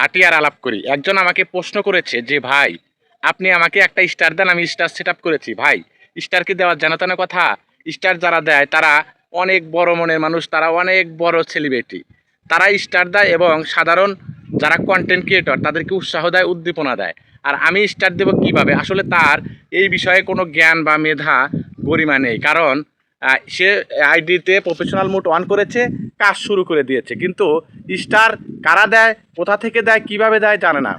হাঁটি আর আলাপ করি। একজন আমাকে প্রশ্ন করেছে যে, ভাই, আপনি আমাকে একটা স্টার দেন, আমি স্টার সেট করেছি। ভাই স্টারকে দেওয়ার জানাতো না কথা? স্টার যারা দেয়, তারা অনেক বড় মনের মানুষ, তারা অনেক বড় সেলিব্রিটি তারা স্টার দেয় এবং সাধারণ যারা কন্টেন্ট ক্রিয়েটর তাদেরকে উৎসাহ দেয়, উদ্দীপনা দেয়। আর আমি স্টার দেবো কীভাবে? আসলে তার এই বিষয়ে কোনো জ্ঞান বা মেধা গরিমা নেই। কারণ সে আইডিতে প্রফেশনাল মোড অন করেছে কাজ শুরু করে দিয়েছে। কিন্তু স্টার কারা দেয়, কোথা থেকে দেয়, কীভাবে দেয় জানে না।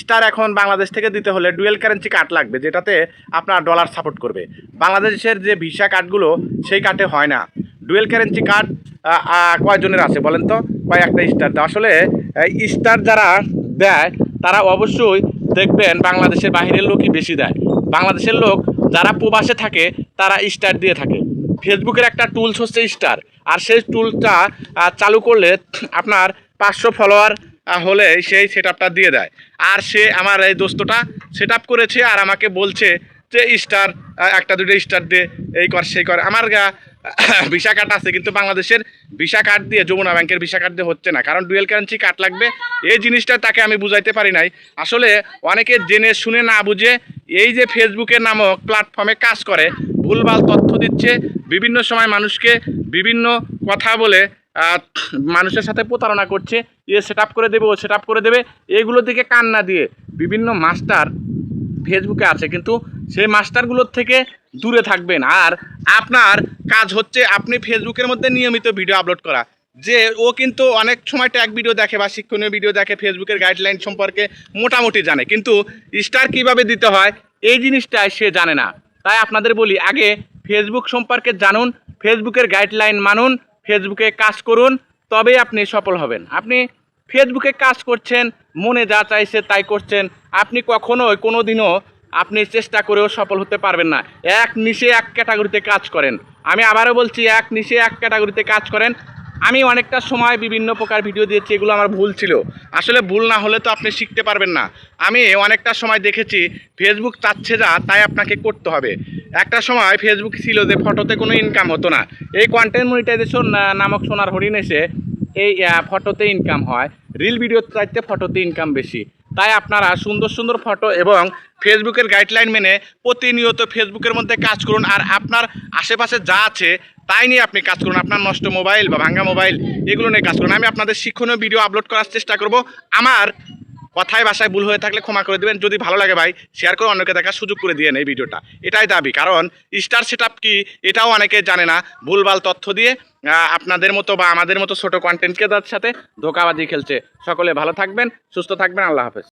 স্টার এখন বাংলাদেশ থেকে দিতে হলে ডুয়েল কারেন্সি কার্ড লাগবে, যেটাতে আপনার ডলার সাপোর্ট করবে। বাংলাদেশের যে ভিসা কার্ডগুলো, সেই কার্ডে হয় না। ডুয়েল কারেন্সি কার্ড কয়জনের আছে বলেন তো? কয়েকটা স্টার। আসলে স্টার যারা দেয়, তারা অবশ্যই দেখবেন বাংলাদেশের বাইরের লোকই বেশি দেয়। বাংলাদেশের লোক যারা প্রবাসে থাকে, তারা স্টার দিয়ে থাকে। ফেসবুকের একটা টুলস হচ্ছে স্টার। আর সেই টুলটা চালু করলে আপনার পাঁচশো ফলোয়ার হলে সেই সেট দিয়ে দেয়। আর সে আমার এই দোস্তটা সেট করেছে আর আমাকে বলছে যে স্টার একটা দুটো স্টার দিয়ে এই কর, সেই কর। আমার ভিসা কার্ড আছে, কিন্তু বাংলাদেশের ভিসা কার্ড দিয়ে, যমুনা ব্যাংকের ভিসা কার্ড দিয়ে হচ্ছে না। কারণ ডুয়েল কারেন্সি কার্ড লাগবে। এই জিনিসটা তাকে আমি বুঝাইতে পারি নাই। আসলে অনেকে জেনে শুনে না বুঝে এই যে ফেসবুকের নামক প্ল্যাটফর্মে কাজ করে। ভুলভাল তথ্য দিচ্ছে, বিভিন্ন সময় মানুষকে বিভিন্ন কথা বলে মানুষের সাথে প্রতারণা করছে, এ সেট করে দেবে, ও সেট করে দেবে এইগুলো দিকে কান না দিয়ে বিভিন্ন মাস্টার ফেসবুকে আছে, কিন্তু সেই মাস্টারগুলোর থেকে দূরে থাকবেন। আর আপনার কাজ হচ্ছে আপনি ফেসবুকের মধ্যে নিয়মিত ভিডিও আপলোড করা, যে ও কিন্তু অনেক সময় ট্যাগ ভিডিও দেখে বা শিক্ষণীয় ভিডিও দেখে, ফেসবুকের গাইডলাইন সম্পর্কে মোটামুটি জানে, কিন্তু স্টার কীভাবে দিতে হয়, এই জিনিসটাই সে জানে না। তাই আপনাদের বলি, আগে ফেসবুক সম্পর্কে জানুন ফেসবুকের গাইডলাইন মানুন ফেসবুকে কাজ করুন, তবেই আপনি সফল হবেন। আপনি ফেসবুকে কাজ করছেন, মনে যা চাইছে তাই করছেন, আপনি কখনোই কোনো দিনও আপনি চেষ্টা করেও সফল হতে পারবেন না। এক নিশে এক ক্যাটাগরিতে কাজ করেন। আমি আবারও বলছি, এক নিশে এক ক্যাটাগরিতে কাজ করেন আমি অনেকটা সময় বিভিন্ন প্রকার ভিডিও দিয়েছি, এগুলো আমার ভুল ছিল। আসলে ভুল না হলে তো আপনি শিখতে পারবেন না। আমি অনেকটা সময় দেখেছি ফেসবুক চাচ্ছে যা, তাই আপনাকে করতে হবে। একটা সময় ফেসবুক ছিল যে ফটোতে কোনো ইনকাম হতো না। এই কন্টেন্ট মনিটাইজেশন নামক সোনার হরিণ এসে এই ফটোতে ইনকাম হয়। রিল ভিডিও চাইতে ফটোতে ইনকাম বেশি। তাই আপনারা সুন্দর সুন্দর ফটো এবং ফেসবুকের গাইডলাইন মেনে প্রতিনিয়ত ফেসবুকের মধ্যে কাজ করুন। আর আপনার আশেপাশে যা আছে, তাই নিয়ে আপনি কাজ করুন। আপনার নষ্ট মোবাইল বা ভাঙ্গা মোবাইল, এগুলো নিয়ে কাজ করুন। আমি আপনাদের শিক্ষণীয় ভিডিও আপলোড করার চেষ্টা করব। আমার কথায় ভাষায় ভুল হয়ে থাকলে ক্ষমা করে দেবেন। যদি ভালো লাগে ভাই শেয়ার করে অন্যকে দেখার সুযোগ করে দিয়ে এই ভিডিওটা। এটাই দাবি। কারণ স্টার সেট কি, এটাও অনেকে জানে না। ভুলভাল তথ্য দিয়ে আপনাদের মতো বা আমাদের মতো ছোটো কন্টেন্ট ক্রিয়েটার সাথে ধোকাবাজি খেলছে। সকলে ভালো থাকবেন, সুস্থ থাকবেন, আল্লাহ হাফেজ।